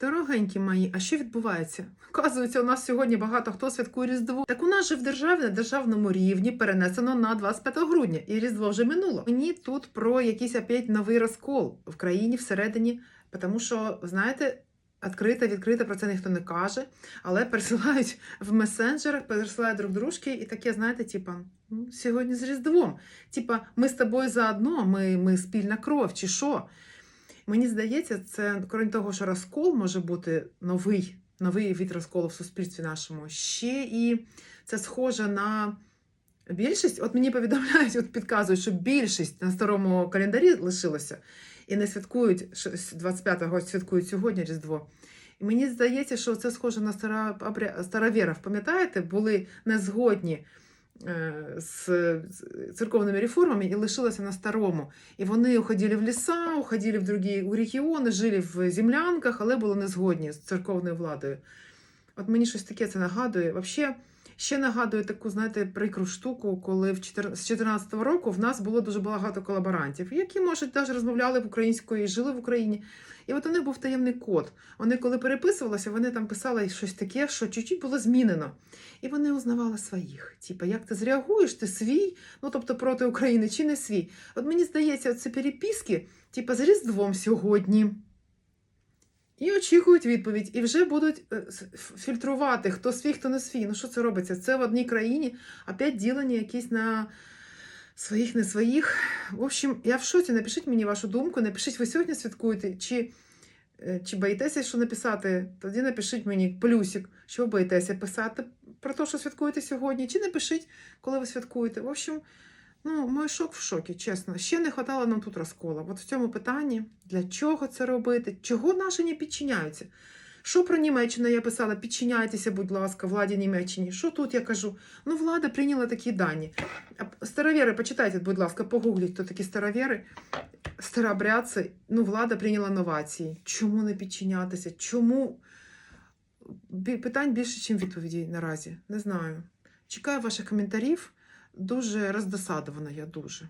Дорогенькі мої, а що відбувається? Оказується, у нас сьогодні багато хто святкує Різдво. Так у нас же в державі на державному рівні перенесено на 25 грудня, і Різдво вже минуло. Мені тут про якийсь опять новий розкол в країні всередині, тому що, знаєте, відкрито, відкрито про це ніхто не каже, але пересилають в месенджерах, пересилають друг дружки, і таке, знаєте, типа, «Ну, сьогодні з Різдвом. Типа, ми з тобою заодно, ми, ми спільна кров, чи що? Мені здається, це крім того, що розкол може бути новий, новий від розколу в суспільстві нашому. Ще і це схоже на більшість. От мені повідомляють, от підказують, що більшість на старому календарі лишилося і не святкують 25-го, святкують сьогодні Різдво. І мені здається, що це схоже на стара, старовірів. Пам'ятаєте, були незгодні з з церковними реформами і лишилася на старому. І вони уходили в ліса, уходили в другі у регіони, жили в землянках, але були не згодні з церковною владою. От мені щось таке це нагадує. Взагалі, ще нагадує таку, знаєте, прикру штуку, коли в 14 з 2014 року в нас було дуже багато колаборантів, які, може, навіть розмовляли в українською і жили в Україні. І от у них був таємний код. Вони, коли переписувалися, вони там писали щось таке, що чуть-чуть було змінено. І вони узнавали своїх. Типа, як ти зреагуєш, ти свій, ну тобто проти України чи не свій. От мені здається, це переписки, типа з Різдвом сьогодні. І очікують відповідь, і вже будуть е, фільтрувати, хто свій, хто не свій. Ну що це робиться? Це в одній країні опять ділення якісь на своїх, не своїх. В общем, я в шоці. Напишіть мені вашу думку, напишіть, ви сьогодні святкуєте, чи, е, чи боїтеся, що написати. Тоді напишіть мені плюсик, що ви боїтеся писати про те, що святкуєте сьогодні, чи напишіть, коли ви святкуєте. В общем, ну, мой шок в шокі, чесно. Ще не хватало нам тут розкола. От в цьому питанні, для чого це робити, чого наші не підчиняються. Що про Німеччину я писала? Підчиняйтеся, будь ласка, владі Німеччині. Що тут я кажу? Ну, влада прийняла такі дані. Старовіри, почитайте, будь ласка, погугліть, хто такі старовіри. Старообрядці, ну, влада прийняла новації. Чому не підчинятися? Чому? Питань більше, ніж відповідей наразі. Не знаю. Чекаю ваших коментарів. Дуже роздосадована я дуже.